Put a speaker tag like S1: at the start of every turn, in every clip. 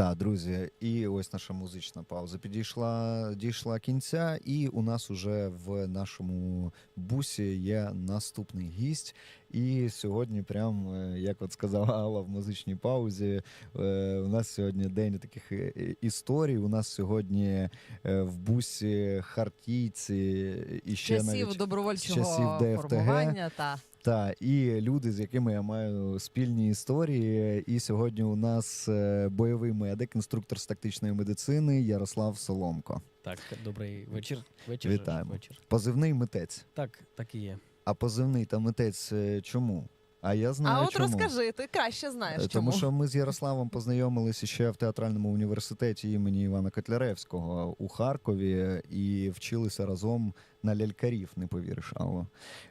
S1: Так, друзі, і ось наша музична пауза підійшла, дійшла кінця, і у нас уже в нашому бусі є наступний гість. І сьогодні, прям е, як от сказала Алла в музичній паузі, е, у нас сьогодні день таких е, історій. У нас сьогодні в бусі хартійці і ще
S2: часів
S1: навіть
S2: добровольчого
S1: часів ДФТГ.
S2: формування та
S1: та і люди, з якими я маю спільні історії. І сьогодні у нас бойовий медик, інструктор з тактичної медицини Ярослав Соломко.
S3: Так, добрий вечір. Вечір.
S1: Вітаємо.
S3: Вечір.
S1: Позивний митець.
S3: Так, так і є.
S1: А позивний та митець е, чому? А я знаю,
S2: а от
S1: чому.
S2: розкажи, ти краще знаєш
S1: Тому
S2: чому.
S1: Тому що ми з Ярославом познайомилися ще в театральному університеті імені Івана Котляревського у Харкові і вчилися разом на лялькарів, не повіриш, Алло.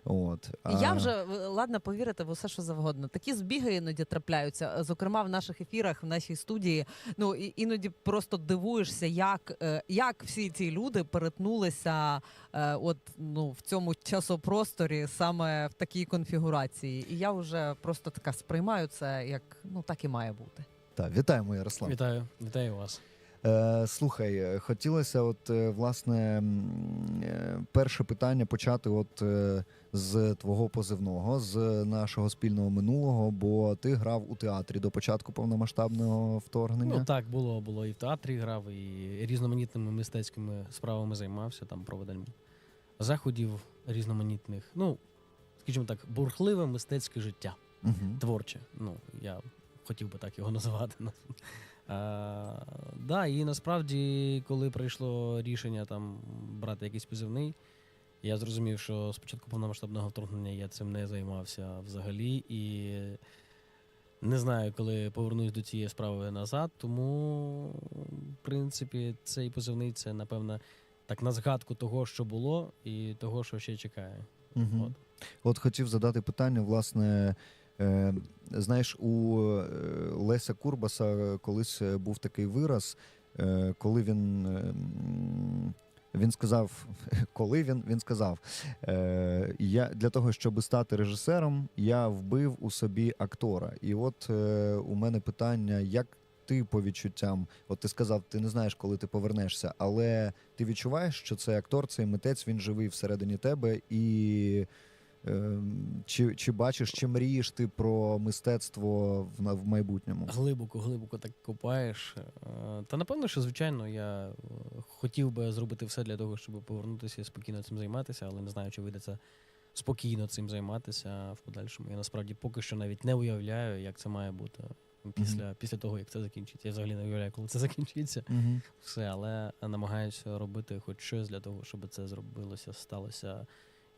S1: От.
S2: Я вже ладна повірити в усе, що завгодно. Такі збіги іноді трапляються. е, Зокрема, в наших ефірах, в нашій студії. Ну і іноді просто дивуєшся, як, е, як всі ці люди перетнулися е, от ну в цьому часопросторі саме в такій конфігурації. І я вже просто така сприймаю це як ну так і має бути.
S1: Так, вітаємо, Ярослав.
S3: Вітаю, вітаю вас.
S1: Е, слухай, е, хотілося, от е, власне, перше питання почати от з твого позивного, з нашого спільного минулого, бо ти грав у театрі до початку повномасштабного вторгнення.
S3: Ну так, було, було і в театрі грав, і різноманітними мистецькими справами займався, там проведенням заходів різноманітних. Ну, скажімо так, бурхливе мистецьке життя.
S1: Угу.
S3: творче. Ну, я хотів би так його називати. А, да, і насправді, коли прийшло рішення там брати якийсь позивний, я зрозумів, що спочатку повномасштабного вторгнення я цим не займався взагалі. І не знаю, коли повернусь до цієї справи назад. Тому, в принципі, цей позивний це, напевно, так на згадку того, що було, і того, що ще чекає.
S1: Угу.
S3: От.
S1: От хотів задати питання, власне. Е, знаєш, у е, Леся Курбаса колись е, був такий вираз, коли він. Він сказав, коли він, він сказав: я для того, щоб стати режисером, я вбив у собі актора. І от у мене питання, як ти по відчуттям, от ти сказав, ти не знаєш, коли ти повернешся, але ти відчуваєш, що цей актор, цей митець, він живий всередині тебе, і чи, чи бачиш, чи мрієш ти про мистецтво в, в майбутньому?
S3: Глибоко, глибоко так копаєш. Е, Та напевно, що звичайно, я е, хотів би зробити все для того, щоб повернутися і спокійно цим займатися, але не знаю, чи вийде це спокійно цим займатися в подальшому. Я насправді поки що навіть не уявляю, як це має бути після, після того, як це закінчиться. Я взагалі не уявляю, коли це закінчиться.
S1: Угу.
S3: Все, але намагаюся робити хоч щось для того, щоб це зробилося, сталося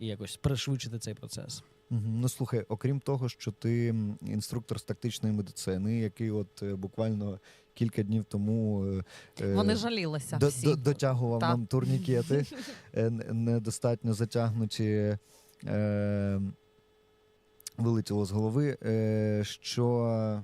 S3: і якось пришвидшити цей процес.
S1: Ну слухай, окрім того, що ти інструктор з тактичної медицини, який от е, буквально кілька днів тому е, е,
S2: жалілися.
S1: до-
S2: всі.
S1: до- дотягував
S2: Та.
S1: нам турнікети, е, недостатньо затягнуті. Е, вилетіло з голови, е, що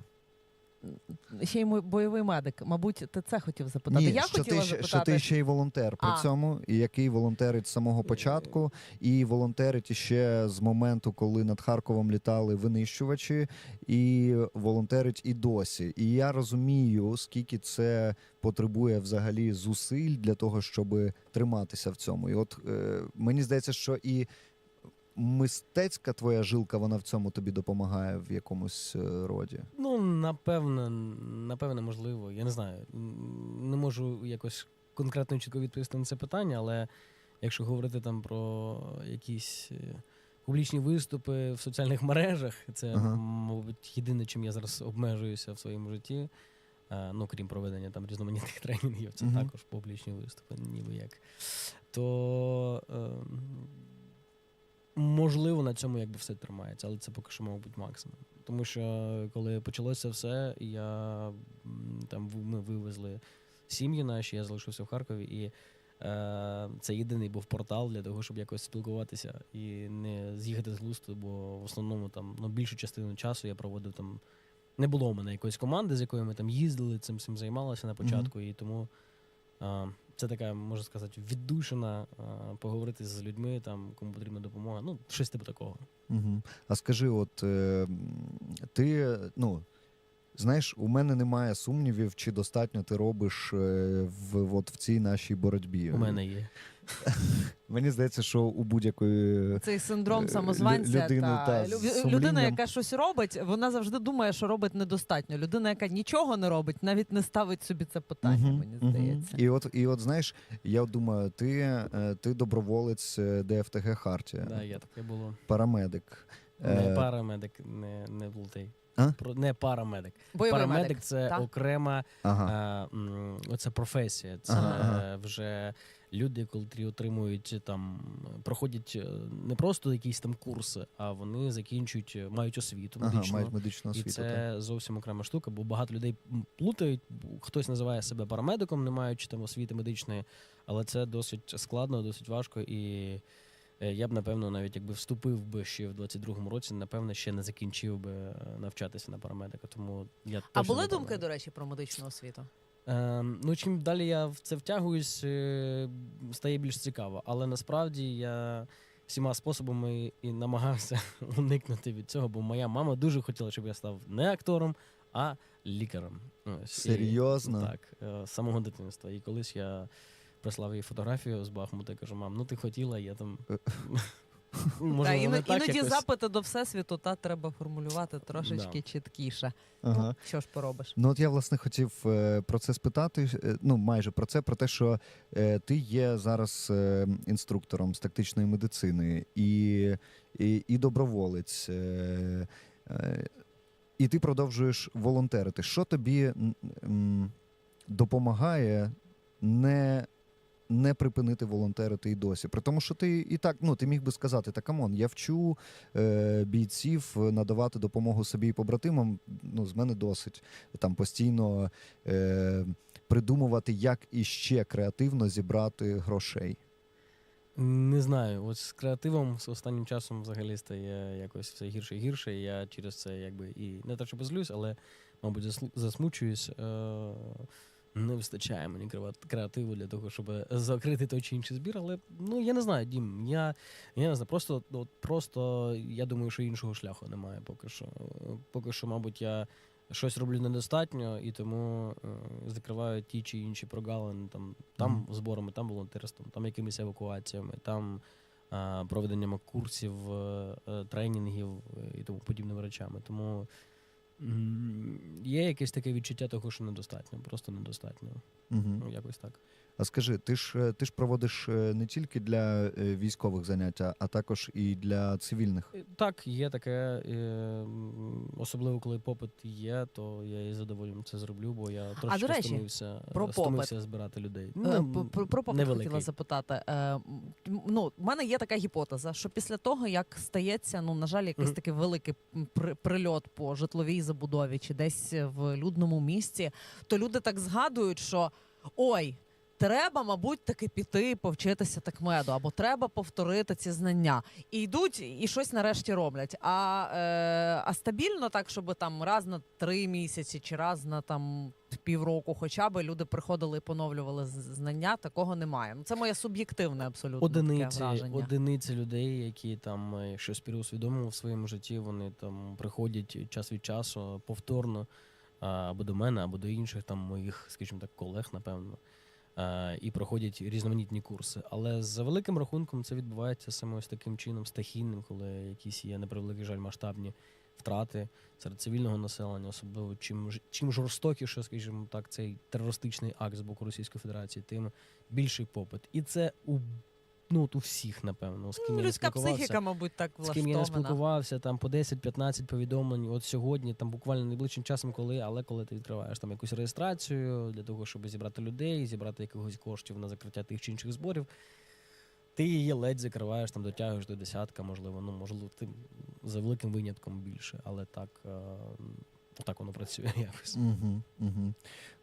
S2: Ще й бойовий медик. Мабуть, ти це хотів запитати.
S1: Ні,
S2: я
S1: що,
S2: хотіла
S1: ти, ще-
S2: запитати.
S1: що ти ще й волонтер при
S2: А.
S1: цьому, і який волонтерить з самого початку, і волонтерить іще з моменту, коли над Харковом літали винищувачі, і волонтерить і досі. І я розумію, скільки це потребує взагалі зусиль для того, щоб триматися в цьому. І от е, мені здається, що і мистецька твоя жилка, вона в цьому тобі допомагає в якомусь е, роді.
S3: Ну, напевно, напевно, можливо. Я не знаю. Не можу якось конкретно чітко відповісти на це питання, але якщо говорити там про якісь е, публічні виступи в соціальних мережах, це,
S1: Ага.
S3: мабуть, єдине, чим я зараз обмежуюся в своєму житті. Ну, крім проведення там різноманітних тренінгів, це
S1: Мгм.
S3: також публічні виступи, ніби як. То е, можливо на цьому якби все тримається, але це поки що, мабуть, максимум. Тому що коли почалося все, я там ми вивезли сім'ї наші, я залишився в Харкові, і е, це єдиний був портал для того, щоб якось спілкуватися і не з'їхати з глузду, бо в основному там ну, більшу частину часу я проводив там. Не було у мене якоїсь команди, з якою ми там їздили, цим всім займалися на початку, і тому а, це така, можна сказати, віддушина поговорити з людьми, там, кому потрібна допомога. Ну, щось типу такого.
S1: Угу. А скажи, от е, ти ну, Знаєш, у мене немає сумнівів, чи достатньо ти робиш е, в, от, в цій нашій боротьбі.
S3: У мене є.
S1: Мені здається, що у будь-якої
S2: Цей синдром
S1: Е,
S2: самозванця
S1: людини,
S2: та,
S1: та,
S2: лю- людина,
S1: сумлінням.
S2: яка щось робить, вона завжди думає, що робить недостатньо. Людина, яка нічого не робить, навіть не ставить собі це питання.
S1: Мгм,
S2: Мені
S1: мгм.
S2: здається.
S1: І от, і от знаєш, я думаю, ти, е, ти доброволець е, ДФТГ Хартія,
S3: Да, є таке було.
S1: парамедик.
S3: Не
S1: Е,
S3: парамедик, не, не плутай.
S1: А?
S3: Про, не парамедик.
S2: Бойовий
S3: Парамедик
S2: медик.
S3: це
S2: так?
S3: окрема
S1: Ага.
S3: а, м, оце професія. Це
S1: Ага, ага.
S3: вже люди, котрі отримують там, проходять е, не просто якісь там курси, а вони закінчують, е, мають освіту
S1: Ага, мають медичну
S3: І це
S1: так.
S3: зовсім окрема штука, бо багато людей плутають. Хтось називає себе парамедиком, не маючи там освіти медичної, але це досить складно, досить важко. І е, я б, напевно, навіть якби вступив би ще в 22-му році, напевно, ще не закінчив би е, навчатися на парамедика. Тому я
S2: А були думки, до речі, про медичну освіту?
S3: Ем, ну, чим далі я в це втягуюсь, е, стає більш цікаво. Але насправді я всіма способами і намагався уникнути від цього, бо моя мама дуже хотіла, щоб я став не актором, а лікарем. Ось, і-
S1: Серйозно?
S3: так, е, з самого дитинства. І колись я прислав їй фотографію з Бахмута і кажу, мам, ну ти хотіла, я там.
S2: Та,
S3: Можливо,
S2: іно-
S3: не так
S2: іноді
S3: якось.
S2: запити до всесвіту та треба формулювати трошечки чіткіше.
S1: Ага.
S2: Ну, що ж поробиш?
S1: Ну от я власне хотів е, про це спитати. е, Ну майже про це, про те, що е, ти є зараз е, інструктором з тактичної медицини і, і, і доброволець. Е, е, і ти продовжуєш волонтерити. Що тобі м, м, допомагає не, не припинити волонтерити і досі? При тому, що ти і так, ну ти міг би сказати, та камон, я вчу е, бійців надавати допомогу собі і побратимам. Ну, з мене досить там постійно е, придумувати, як іще креативно зібрати грошей.
S3: Не знаю, от з креативом з останнім часом взагалі стає якось все гірше і гірше. Я через це якби і не те, що злюсь, але, мабуть, засмучуюсь. Е- не вистачає мені креативу для того, щоб закрити той чи інший збір. Але ну я не знаю, Дім. Я, я не знаю, просто от, просто я думаю, що іншого шляху немає поки що. Е, Поки що, мабуть, я щось роблю недостатньо, і тому е, закриваю ті чи інші прогалини там, там
S1: Мгм.
S3: зборами, там волонтерством, там якимись евакуаціями, там е, проведенням курсів, е, е, тренінгів е, і тому подібними речами. Тому є якесь таке відчуття того, що недостатньо, просто недостатньо.
S1: Угу.
S3: Ну, якось так.
S1: А скажи, ти ж е, ти ж проводиш е, не тільки для е, військових заняття, а також і для цивільних.
S3: Так, є таке. Особливо коли попит є, то я із задоволенням це зроблю, бо я трошки
S2: речі,
S3: стомився,
S2: про
S3: стомився збирати людей. Ну,
S2: Про, про попит
S3: невеликий.
S2: хотіла запитати. Е, ну, в мене є така гіпотеза, що після того, як стається, ну, на жаль, якийсь такий великий прильот по житловій забудові чи десь в людному місті, то люди так згадують, що ой. Треба, мабуть, таки піти повчитися такмеду, або треба повторити ці знання. І йдуть і щось нарешті роблять. А, е, а стабільно так, щоб там раз на три місяці чи раз на там півроку, хоча б люди приходили і поновлювали знання, такого немає. Ну це моє суб'єктивне абсолютно таке
S3: одиниці,
S2: враження.
S3: одиниці людей, які там е, щось переусвідомили в своєму житті, вони там приходять час від часу повторно або до мене, або до інших там моїх, скажімо так, колег, напевно. А, І проходять різноманітні курси. Але за великим рахунком це відбувається саме ось таким чином, стихійним, коли якісь є, на превеликий жаль, масштабні втрати серед цивільного населення, особливо чим, чим жорстокіше, скажімо так, цей терористичний акт з боку Російської Федерації, тим більший попит. І це у ну от у всіх, напевно, з ким
S2: Ну,
S3: я
S2: людська
S3: спілкувався.
S2: психіка, мабуть, так
S3: З ким я не спілкувався, там по 10-15 повідомлень. От сьогодні, там буквально найближчим часом, коли, але коли ти відкриваєш там якусь реєстрацію для того, щоб зібрати людей, зібрати якихось коштів на закриття тих чи інших зборів, ти її ледь закриваєш, там дотягуєш до десятка, можливо, ну можливо, ти за великим винятком більше, але так, е, так воно працює якось.
S1: Угу, угу.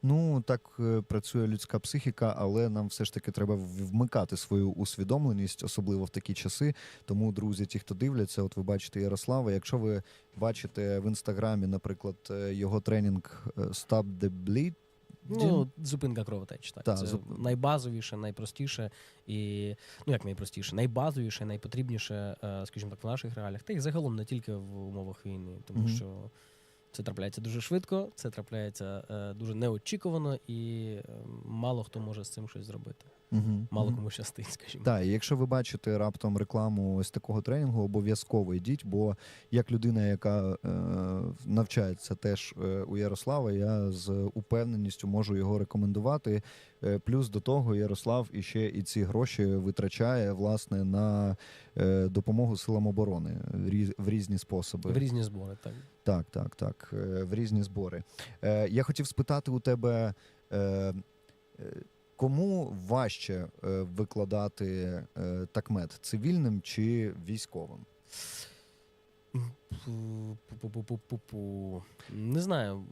S1: Ну так е, працює людська психіка, але нам все ж таки треба вмикати свою усвідомленість, особливо в такі часи. Тому, друзі, ті, хто дивляться, от ви бачите Ярослава. Якщо ви бачите в інстаграмі, наприклад, е, його тренінг е, Stop the Bleed,
S3: Ну, зупинка кровотеч, так.
S1: Та,
S3: це
S1: зуп-
S3: найбазовіше, найпростіше і ну як найпростіше, найбазовіше, найпотрібніше, скажімо так, в наших реаліях. Та й загалом не тільки в умовах війни, тому
S1: Мгм.
S3: що Це трапляється дуже швидко, це трапляється е, дуже неочікувано, і е, мало хто може з цим щось зробити.
S1: Угу.
S3: Мало кому щастить, скажімо.
S1: Так, і якщо ви бачите раптом рекламу ось такого тренінгу, обов'язково йдіть, бо як людина, яка е, навчається теж е, у Ярослава, я з упевненістю можу його рекомендувати. Е, плюс до того, Ярослав іще і ці гроші витрачає власне на е, допомогу силам оборони в різ- в різні способи.
S3: В різні збори, так.
S1: Так, так, так. е, В різні збори. Е, Я хотів спитати у тебе, е, е, кому важче е, викладати е, такмет цивільним чи військовим?
S3: Не знаю.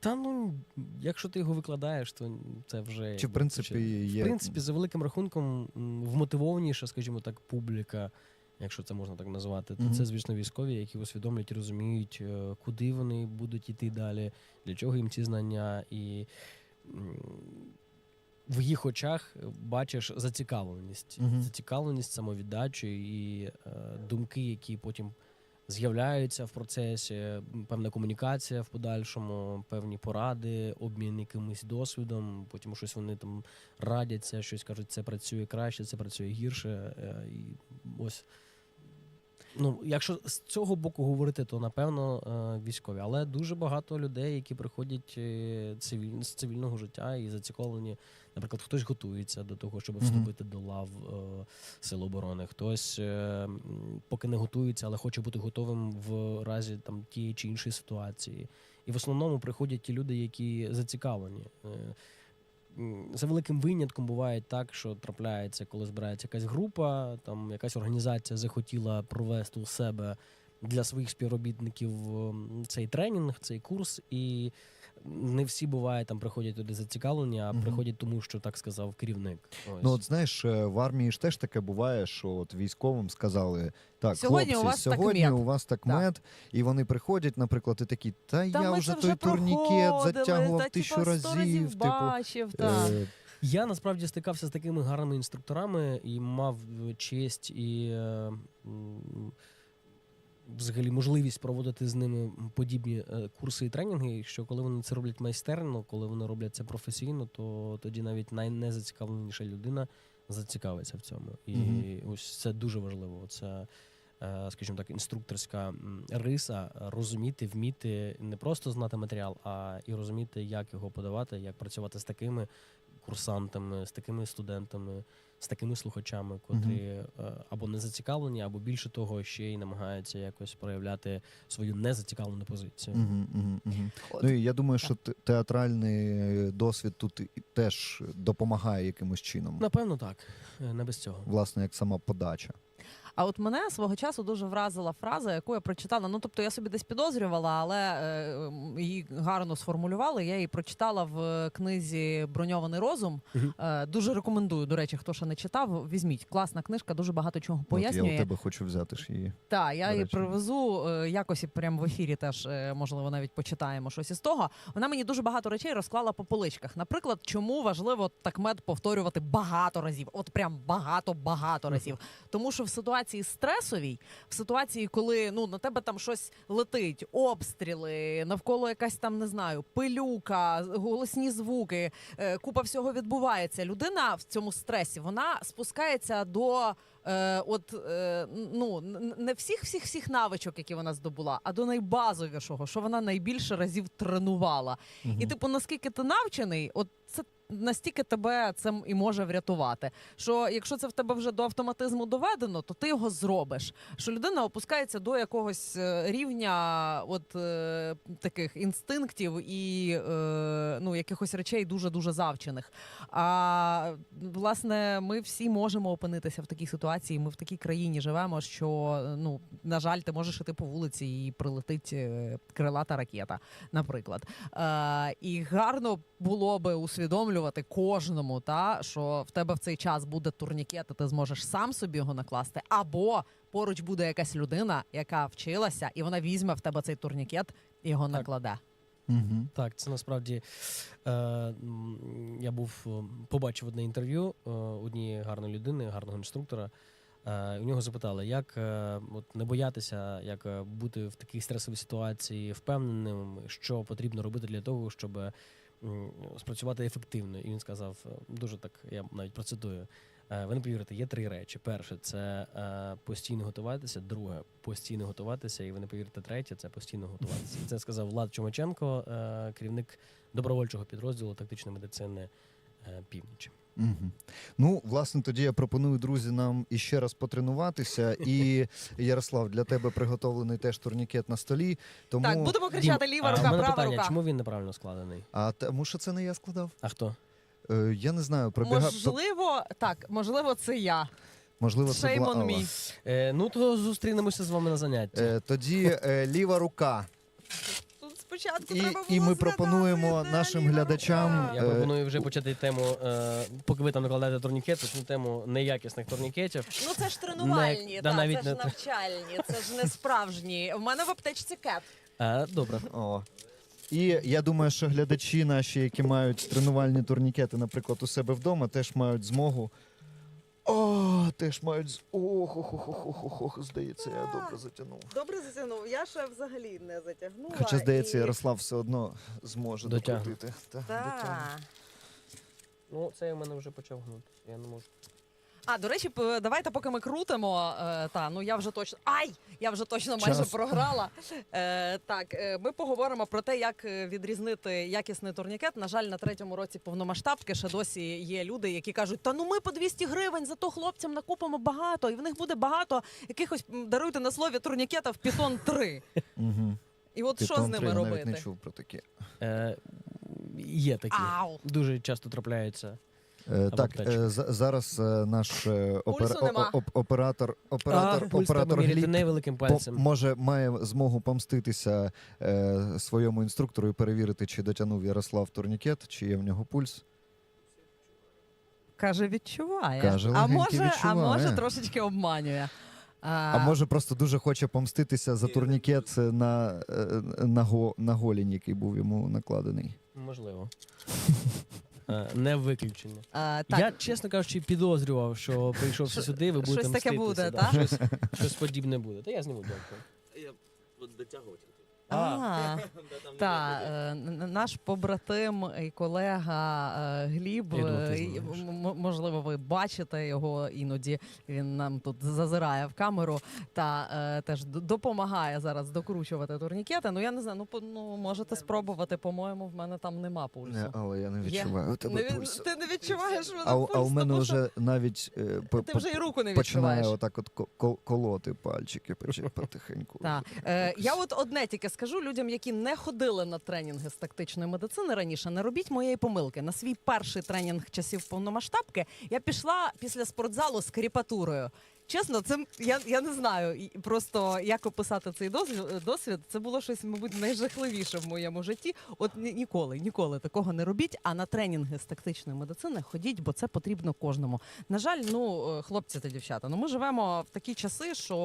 S3: Та ну, якщо ти його викладаєш, то це вже.
S1: Чи в принципі є
S3: В принципі, за великим рахунком, вмотивованіша, скажімо так, публіка, якщо це можна так назвати, то
S1: Мгм.
S3: це, звісно, військові, які усвідомлюють розуміють, е, куди вони будуть іти далі, для чого їм ці знання, і в їх очах бачиш зацікавленість,
S1: Мгм.
S3: зацікавленість, самовіддачу і е, думки, які потім. З'являються в процесі певна комунікація в подальшому, певні поради, обмін якимось досвідом. Потім щось вони там радяться, щось кажуть, це працює краще, це працює гірше. е, І ось. Ну, якщо з цього боку говорити, то напевно е, військові. Але дуже багато людей, які приходять е, цивіль... з цивільного життя і зацікавлені, наприклад, хтось готується до того, щоб вступити до лав е, Сил оборони, хтось поки не готується, але хоче бути готовим в разі там тієї чи іншої ситуації. І в основному приходять ті люди, які зацікавлені. За великим винятком буває так, що трапляється, коли збирається якась група, там якась організація захотіла провести у себе для своїх співробітників цей тренінг, цей курс, і не всі буває там приходять туди зацікавлені, а приходять тому, що так сказав керівник. Ось.
S1: Ну, от знаєш, е, в армії ж теж таке буває, що от військовим сказали: так,
S2: Сьогодні
S1: хлопці,
S2: у вас
S1: сьогодні
S2: такмет».
S1: у вас так мед, і вони приходять, наприклад, і такі, та,
S2: Та
S1: я вже той турнікет затягував
S2: та,
S1: тисячу
S2: типа,
S1: разів. Типу,
S2: бачив, та.
S1: е,
S3: Я насправді стикався з такими гарними інструкторами і мав честь і е, взагалі можливість проводити з ними подібні е, курси і тренінги. Що коли вони це роблять майстерно, коли вони роблять це професійно, то тоді навіть найнезацікавленіша людина зацікавиться в цьому. І
S1: Мгм.
S3: ось це дуже важливо. Це, е, скажімо так, інструкторська риса розуміти, вміти не просто знати матеріал, а і розуміти, як його подавати, як працювати з такими курсантами, з такими студентами, з такими слухачами, котрі е, або не зацікавлені, або більше того, ще й намагаються якось проявляти свою незацікавлену позицію.
S1: Мгм, мгм, мгм.
S2: От.
S1: Ну і я думаю, що театральний досвід тут і- теж допомагає якимось чином,
S3: Напевно, так, Е, не без цього.
S1: власне, як сама подача.
S2: А от мене свого часу дуже вразила фраза, яку я прочитала. Ну тобто я собі десь підозрювала, але е, її гарно сформулювали. Я її прочитала в книзі Броньований розум. Е, дуже рекомендую. До речі, хто ще не читав, візьміть. Класна книжка, дуже багато чого
S1: От я у тебе хочу взяти ж її.
S2: Так, я її привезу е, якось і прямо в ефірі теж е, можливо навіть почитаємо щось із того. Вона мені дуже багато речей розклала по поличках. Наприклад, чому важливо такмет повторювати багато разів, от прям багато багато разів. Тому що в ситуації стресовій, в ситуації, коли ну на тебе там щось летить, обстріли, навколо якась там не знаю, пилюка, голосні звуки, е, купа всього відбувається. Людина в цьому стресі вона спускається до. Е, от е, ну не всіх всіх всіх навичок, які вона здобула, а до найбазовішого, що вона найбільше разів тренувала. І типу, наскільки ти навчений, от настільки тебе цим і може врятувати. Що якщо це в тебе вже до автоматизму доведено, то ти його зробиш. Що людина опускається до якогось е, рівня, от е, таких інстинктів і е, ну якихось речей дуже дуже завчених. А власне, ми всі можемо опинитися в такій ситуації. Ми в такій країні живемо, що ну на жаль, ти можеш іти по вулиці і прилетить е, крилата ракета, наприклад. Е, і гарно було би усвідомлювати кожному, та що в тебе в цей час буде турнікет, і ти зможеш сам собі його накласти, або поруч буде якась людина, яка вчилася, і вона візьме в тебе цей турнікет і його накладе.
S1: Угу.
S3: Так, це насправді е, я був е, побачив одне інтерв'ю е, однієї гарної людини, гарного інструктора. Е, у нього запитали, як е, от, не боятися, як е, бути в такій стресовій ситуації впевненим, що потрібно робити для того, щоб е, спрацювати ефективно. І він сказав е, дуже так, я навіть процитую. Е, Ви не повірите, є три речі. Перше це е, постійно готуватися. Друге постійно готуватися. І ви не повірите, третє це постійно готуватися. Це сказав Влад Чумаченко, керівник добровольчого підрозділу тактичної медицини північ.
S1: Угу. Ну, власне, тоді я пропоную, друзі, нам іще раз потренуватися. І Ярослав, для тебе приготовлений теж турнікет на столі. Тому
S2: Так, будемо кричати ліва рука, права
S3: питання,
S2: рука.
S3: чому він неправильно складений?
S1: а тому, що це не я складав?
S3: А хто?
S1: Е, я не знаю, пробіга...
S2: Можливо, так, можливо, це я.
S1: можливо, це була
S2: on
S1: Алла.
S3: Е, ну то зустрінемося з вами на занятті.
S1: Е, тоді е, ліва рука.
S2: Спочатку
S1: І-
S2: треба
S1: і ми
S2: згадати,
S1: пропонуємо
S2: де
S1: нашим глядачам.
S3: Я
S1: е,
S3: пропоную вже почати тему, е, поки ви там накладаєте турнікети, цю тему неякісних турнікетів.
S2: Ну це ж тренувальні,
S3: Не- да,
S2: та,
S3: навіть
S2: це ж
S3: не-
S2: навчальні, це ж не справжні. У мене в аптечці кеп.
S3: Е, добре.
S1: О. І я думаю, що глядачі наші, які мають тренувальні турнікети, наприклад, у себе вдома, теж мають змогу. О, теж мають. з- Ох, ох, ох, ох, ох, ох, ох, здається, я добре затягнув.
S2: Добре затягнув. Я ще взагалі не затягнула.
S1: Хоча, здається,
S2: і...
S1: Ярослав все одно зможе докрутити. Та,
S2: да.
S3: Ну, це у мене вже почав гнутися. Я не можу.
S2: А, до речі, давайте, поки ми крутимо. Е, та ну я вже точно. Ай! Я вже точно майже
S1: Час.
S2: програла. Е, так, е, ми поговоримо про те, як е, відрізнити якісний турнікет. На жаль, на третьому році повномасштабки ще досі є люди, які кажуть: та ну ми по 200 гривень, зато хлопцям накупимо багато, і в них буде багато якихось даруйте на слові турнікета в Python 3.
S1: Угу.
S2: І от що з ними
S1: три, я навіть
S2: робити?
S1: не чув про такі.
S3: Е, є такі.
S2: Ау!
S3: Дуже часто трапляються.
S1: Е, так, е, за- зараз е, наш оператор, оператор,
S3: а,
S1: оператор Гліб
S3: невеликим
S1: по-
S3: пальцем.
S1: може має змогу помститися е, своєму інструктору і перевірити, чи дотягнув Ярослав турнікет, чи є в нього пульс.
S2: Каже, відчуває.
S1: Каже,
S2: а може, а може трошечки обманює.
S1: А може просто дуже хоче помститися за турнікет на, на, го, на голінь, який був йому накладений.
S3: Можливо. Е, Не виключення.
S2: а, так.
S3: Я, чесно кажучи, підозрював, що прийшовши сюди, ви
S2: щось
S3: будете
S2: таке
S3: мститися,
S2: буде,
S3: да,
S2: та?
S3: Щось, щось подібне буде. Та я зніму дякую.
S4: Я от дотягувати.
S2: А, та, е, наш побратим і колега е, Гліб,
S3: Я думав,
S2: е,
S3: ти
S2: і,
S3: знаєш.
S2: м- м- можливо, ви бачите його іноді. Він нам тут зазирає в камеру та е, теж д- допомагає зараз докручувати турнікети. Ну я не знаю, ну по- ну можете спробувати. По-моєму, в мене там нема пульсу.
S1: Не, але я не
S2: Є.
S1: відчуваю у тебе
S2: Не від-
S1: пульсу.
S2: Ти не відчуваєш мене
S1: А, у-
S2: пульс,
S1: а у мене
S2: тому що
S1: вже навіть е, по-
S2: ти
S1: по-
S2: вже і руку не
S1: починає отак от ко- кол- колоти пальчики почи- потихеньку.
S2: Так. Е, я от одне тільки скажу людям, які не ходили на тренінги з тактичної медицини раніше, не робіть моєї помилки. На свій перший тренінг часів повномасштабки я пішла після спортзалу з кріпатурою. Чесно, це я, я не знаю просто як описати цей досвід, досвід. Це було щось, мабуть, найжахливіше в моєму житті. От ні- ніколи, ніколи такого не робіть. А на тренінги з тактичної медицини ходіть, бо це потрібно кожному. На жаль, ну е, хлопці та дівчата, ну ми живемо в такі часи, що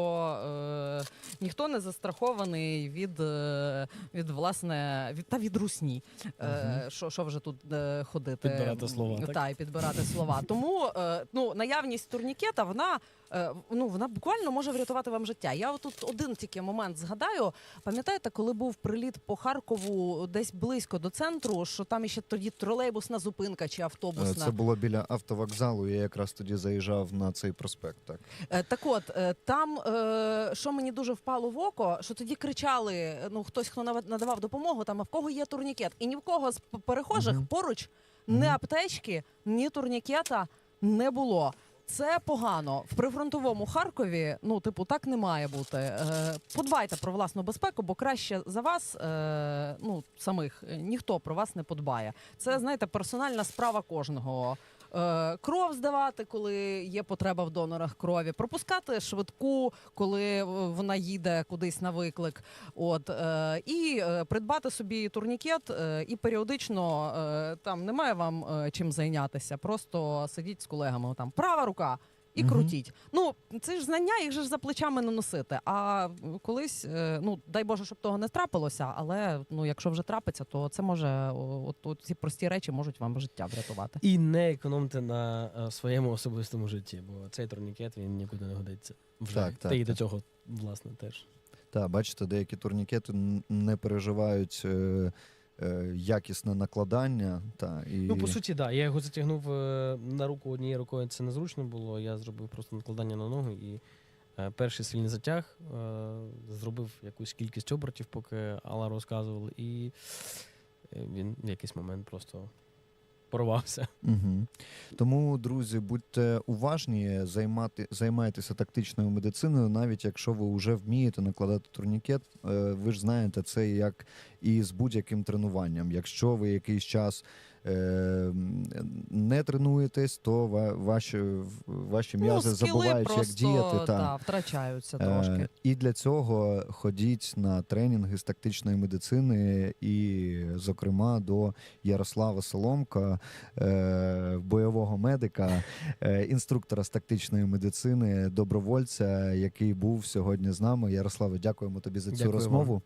S2: е, ніхто не застрахований від, е, від власне від та від русні. Е, що, що вже тут е, ходити?
S3: Підбирати слова, так?
S2: Та, і підбирати слова. Тому е, ну, наявність турнікета, вона. Е, Ну, вона буквально може врятувати вам життя. Я тут один тільки момент згадаю. Пам'ятаєте, коли був приліт по Харкову десь близько до центру, що там іще тоді тролейбусна зупинка чи
S1: Е,
S2: автобусна?
S1: Це було біля автовокзалу. Я якраз тоді заїжджав на цей проспект. Так
S2: Е, Так от е, там, е, що мені дуже впало в око, що тоді кричали: е, ну хтось, хто надавав допомогу, там а в кого є турнікет, і ні в кого з перехожих
S1: Мгм.
S2: поруч ні аптечки, ні турнікета не було. Це погано в прифронтовому Харкові. Ну, типу, так не має бути. Е, подбайте про власну безпеку, бо краще за вас, е, ну самих е, ніхто про вас не подбає. Це знаєте, персональна справа кожного. Е, кров здавати, коли є потреба в донорах крові, пропускати швидку, коли е, вона їде кудись на виклик. От е, і придбати собі турнікет, і періодично там немає вам чим зайнятися. Просто сидіть з колегами. Там права рука. І
S1: Мгм.
S2: крутіть. Ну це ж знання, їх же ж за плечами не носити. А колись, е, ну дай Боже, щоб того не трапилося, але ну якщо вже трапиться, то це може от, от ці прості речі можуть вам життя врятувати.
S3: І не економте на е, своєму особистому житті, бо цей турнікет він нікуди не годиться. Вже.
S1: Так, так,
S3: Та і до цього, власне, теж.
S1: Так, бачите, деякі турнікети не переживають е, якісне накладання. Та, і...
S3: Ну, по суті, так. Да. Я його затягнув е, на руку однією рукою, це незручно було. Я зробив просто накладання на ногу і е, перший сильний затяг е, зробив якусь кількість обертів, поки Алла розказував, і е, він в якийсь момент просто порвався.
S1: Угу. Тому, друзі, будьте уважні, займати, займайтеся тактичною медициною, навіть якщо ви вже вмієте накладати турнікет. Е, Ви ж знаєте, це як і з будь-яким тренуванням. Якщо ви якийсь час не тренуєтесь, то ва- ваші, ваші м'язи
S2: ну,
S1: забувають, як діяти. Та.
S2: да, втрачаються
S1: Е,
S2: трошки.
S1: І для цього ходіть на тренінги з тактичної медицини, і, зокрема, до Ярослава Соломка, е, бойового медика, е, інструктора з тактичної медицини, добровольця, який був сьогодні з нами. Ярославе, дякуємо тобі за цю
S3: Дякую вам.
S1: розмову.